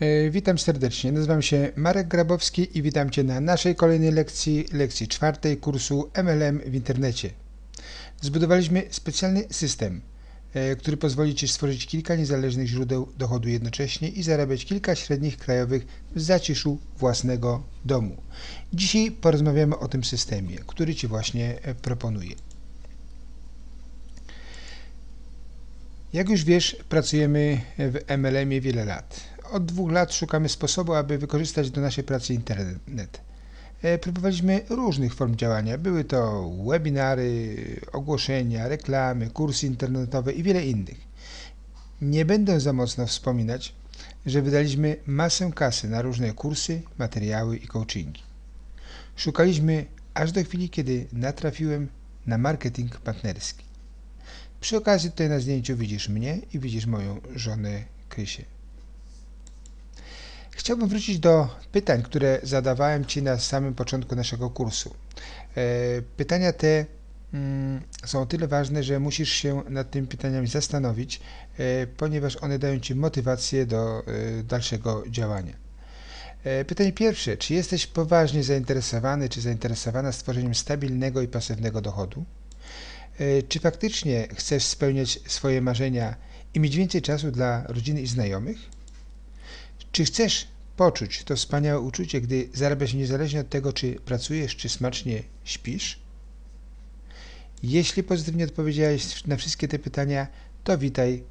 E, Witam serdecznie, nazywam się Marek Grabowski i witam Cię na naszej kolejnej lekcji, lekcji czwartej kursu MLM w internecie. Zbudowaliśmy specjalny system, e, który pozwoli Ci stworzyć kilka niezależnych źródeł dochodu jednocześnie i zarabiać kilka średnich krajowych w zaciszu własnego domu. Dzisiaj porozmawiamy o tym systemie, który Ci właśnie e, proponuję. Jak już wiesz, pracujemy w MLM-ie wiele lat. Od dwóch lat szukamy sposobu, aby wykorzystać do naszej pracy internet. E, próbowaliśmy różnych form działania. Były to webinary, ogłoszenia, reklamy, kursy internetowe i wiele innych. Nie będę za mocno wspominać, że wydaliśmy masę kasy na różne kursy, materiały i coachingi. Szukaliśmy aż do chwili, kiedy natrafiłem na marketing partnerski. Przy okazji tutaj na zdjęciu widzisz mnie i widzisz moją żonę Krysię. Chciałbym wrócić do pytań, które zadawałem Ci na samym początku naszego kursu. E, pytania te mm, są o tyle ważne, że musisz się nad tymi pytaniami zastanowić, e, ponieważ one dają Ci motywację do e, dalszego działania. Pytanie pierwsze. Czy jesteś poważnie zainteresowany czy zainteresowana stworzeniem stabilnego i pasywnego dochodu? Czy faktycznie chcesz spełniać swoje marzenia i mieć więcej czasu dla rodziny i znajomych? Czy chcesz poczuć to wspaniałe uczucie, gdy zarabiasz niezależnie od tego, czy pracujesz, czy smacznie śpisz? Jeśli pozytywnie odpowiedziałeś na wszystkie te pytania, to witaj e,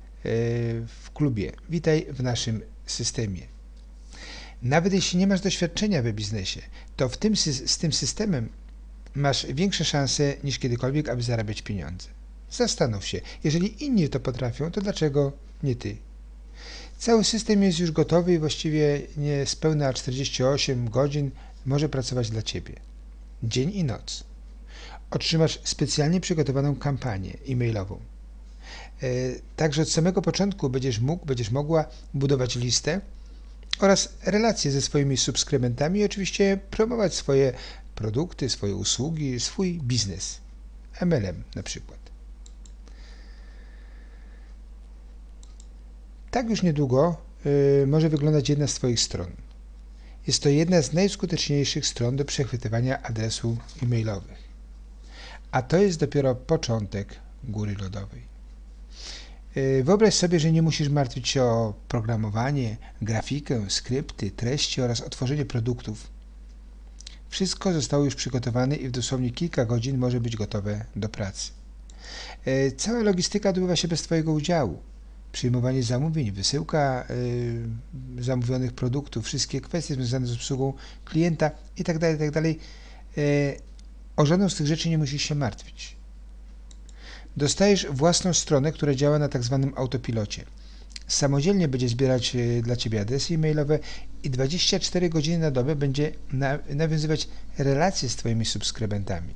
w klubie, witaj w naszym systemie. Nawet jeśli nie masz doświadczenia we biznesie, to w tym, z tym systemem masz większe szanse niż kiedykolwiek, aby zarabiać pieniądze. Zastanów się, jeżeli inni to potrafią, to dlaczego nie ty? Cały system jest już gotowy i właściwie niespełna 48 godzin może pracować dla Ciebie. Dzień i noc. Otrzymasz specjalnie przygotowaną kampanię e-mailową. E, także od samego początku będziesz mógł, będziesz mogła budować listę oraz relacje ze swoimi subskrybentami i oczywiście promować swoje produkty, swoje usługi, swój biznes. MLM na przykład. Tak już niedługo y, może wyglądać jedna z Twoich stron. Jest to jedna z najskuteczniejszych stron do przechwytywania adresów e-mailowych. A to jest dopiero początek góry lodowej. Y, wyobraź sobie, że nie musisz martwić się o programowanie, grafikę, skrypty, treści oraz otworzenie produktów. Wszystko zostało już przygotowane i w dosłownie kilka godzin może być gotowe do pracy. Y, cała logistyka odbywa się bez Twojego udziału przyjmowanie zamówień, wysyłka y, zamówionych produktów, wszystkie kwestie związane z obsługą klienta itd., tak itd. Tak y, o żadną z tych rzeczy nie musisz się martwić. Dostajesz własną stronę, która działa na tak zwanym autopilocie. Samodzielnie będzie zbierać y, dla Ciebie adresy e-mailowe i 24 godziny na dobę będzie nawiązywać relacje z Twoimi subskrybentami.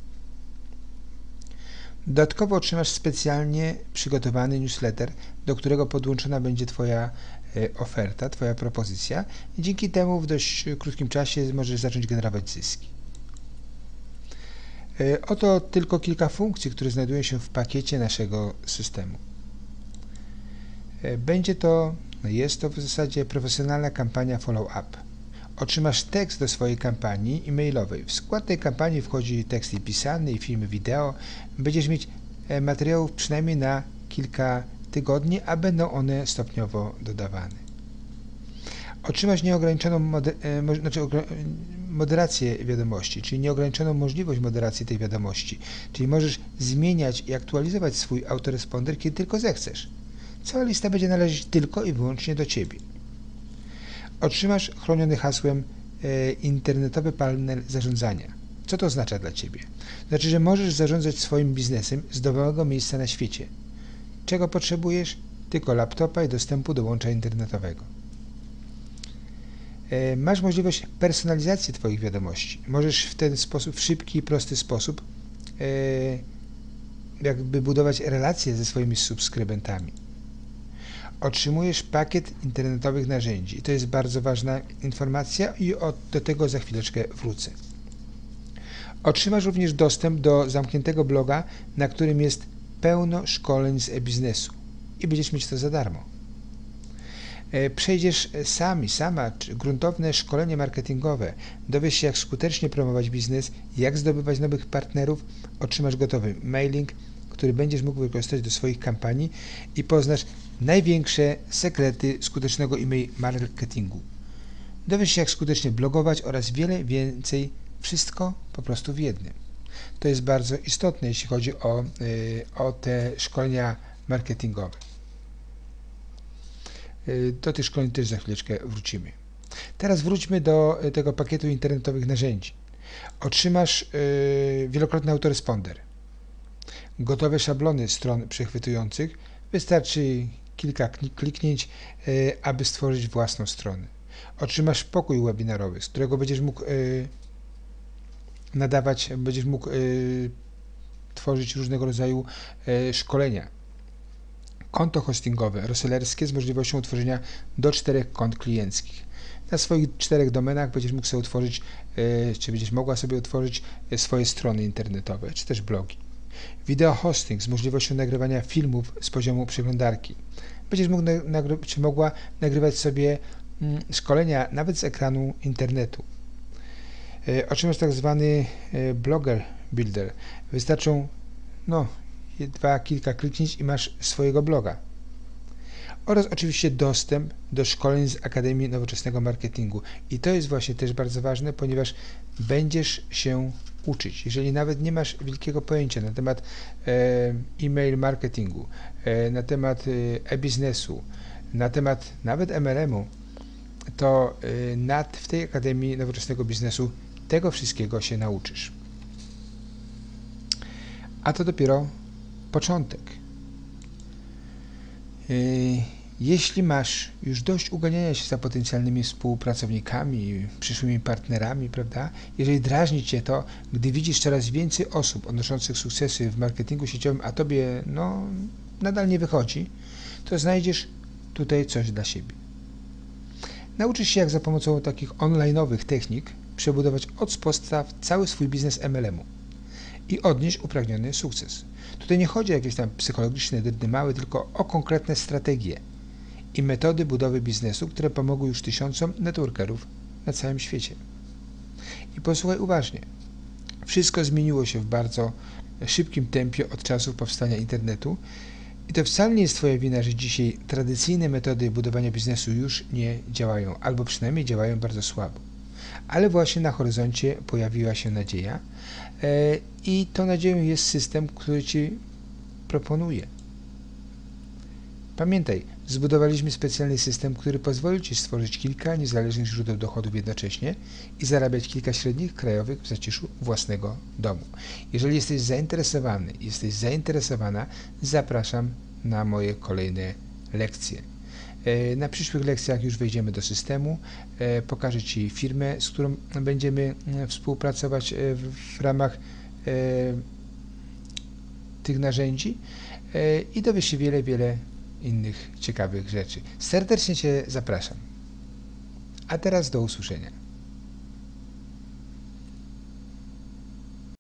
Dodatkowo otrzymasz specjalnie przygotowany newsletter, do którego podłączona będzie Twoja e, oferta, Twoja propozycja i dzięki temu w dość krótkim czasie możesz zacząć generować zyski. E, oto tylko kilka funkcji, które znajdują się w pakiecie naszego systemu. E, będzie to, jest to w zasadzie profesjonalna kampania follow-up otrzymasz tekst do swojej kampanii e-mailowej. W skład tej kampanii wchodzi tekst pisany i filmy wideo. Będziesz mieć e, materiałów przynajmniej na kilka tygodni, a będą one stopniowo dodawane. Otrzymasz nieograniczoną moder e, znaczy moderację wiadomości, czyli nieograniczoną możliwość moderacji tej wiadomości, czyli możesz zmieniać i aktualizować swój autoresponder, kiedy tylko zechcesz. Cała lista będzie należeć tylko i wyłącznie do Ciebie otrzymasz chroniony hasłem e, internetowy panel zarządzania. Co to oznacza dla Ciebie? Znaczy, że możesz zarządzać swoim biznesem z dowolnego miejsca na świecie. Czego potrzebujesz? Tylko laptopa i dostępu do łącza internetowego. E, masz możliwość personalizacji Twoich wiadomości. Możesz w ten sposób, w szybki i prosty sposób, e, jakby budować relacje ze swoimi subskrybentami otrzymujesz pakiet internetowych narzędzi. To jest bardzo ważna informacja i do tego za chwileczkę wrócę. Otrzymasz również dostęp do zamkniętego bloga, na którym jest pełno szkoleń z e-biznesu i będziesz mieć to za darmo. E, przejdziesz sami, sama gruntowne szkolenie marketingowe, dowiesz się jak skutecznie promować biznes, jak zdobywać nowych partnerów, otrzymasz gotowy mailing, który będziesz mógł wykorzystać do swoich kampanii i poznasz największe sekrety skutecznego e-mail marketingu. Dowiesz się jak skutecznie blogować oraz wiele więcej, wszystko po prostu w jednym. To jest bardzo istotne, jeśli chodzi o, y, o te szkolenia marketingowe. Y, do tych szkoleń też za chwileczkę wrócimy. Teraz wróćmy do y, tego pakietu internetowych narzędzi. Otrzymasz wielokrotny autoresponder, gotowe szablony stron przechwytujących. Wystarczy kilka kliknięć, aby stworzyć własną stronę. Otrzymasz pokój webinarowy, z którego będziesz mógł nadawać, będziesz mógł y, tworzyć różnego rodzaju szkolenia. Konto hostingowe, resellerskie z możliwością utworzenia do czterech kont klienckich. Na swoich czterech domenach będziesz mógł sobie utworzyć, czy będziesz mogła sobie utworzyć swoje strony internetowe, czy też blogi. Wideo hosting z możliwością nagrywania filmów z poziomu przeglądarki. Będziesz mógł, czy mogła nagrywać sobie mm, szkolenia nawet z ekranu internetu. E, otrzymasz tak zwany e, blogger builder. Wystarczą no, dwa, kilka kliknięć i masz swojego bloga. Oraz oczywiście dostęp do szkoleń z Akademii Nowoczesnego Marketingu. I to jest właśnie też bardzo ważne, ponieważ będziesz się uczyć. Jeżeli nawet nie masz wielkiego pojęcia na temat e, e-mail marketingu, e, na temat e-biznesu, na temat nawet MLM-u, to e, nad, w tej Akademii Nowoczesnego Biznesu tego wszystkiego się nauczysz. A to dopiero początek. Jeśli masz już dość uganiania się za potencjalnymi współpracownikami, przyszłymi partnerami, prawda? Jeżeli drażni Cię to, gdy widzisz coraz więcej osób odnoszących sukcesy w marketingu sieciowym, a Tobie, no, nadal nie wychodzi, to znajdziesz tutaj coś dla siebie. Nauczysz się, jak za pomocą takich online'owych technik przebudować od podstaw cały swój biznes MLM-u i odnieść upragniony sukces. Tutaj nie chodzi o jakieś tam psychologiczne mały, tylko o konkretne strategie i metody budowy biznesu, które pomogły już tysiącom networkerów na całym świecie. I posłuchaj uważnie. Wszystko zmieniło się w bardzo szybkim tempie od czasów powstania internetu i to wcale nie jest Twoja wina, że dzisiaj tradycyjne metody budowania biznesu już nie działają, albo przynajmniej działają bardzo słabo ale właśnie na horyzoncie pojawiła się nadzieja e, i tą nadzieją jest system, który Ci proponuje. Pamiętaj, zbudowaliśmy specjalny system, który pozwoli Ci stworzyć kilka niezależnych źródeł dochodów jednocześnie i zarabiać kilka średnich krajowych w zaciszu własnego domu. Jeżeli jesteś zainteresowany, jesteś zainteresowana, zapraszam na moje kolejne lekcje. E, na przyszłych lekcjach już wejdziemy do systemu, e, pokażę Ci firmę, z którą będziemy e, współpracować w ramach tych narzędzi i dowiesz się wiele, wiele innych ciekawych rzeczy. Serdecznie Cię zapraszam. A teraz do usłyszenia.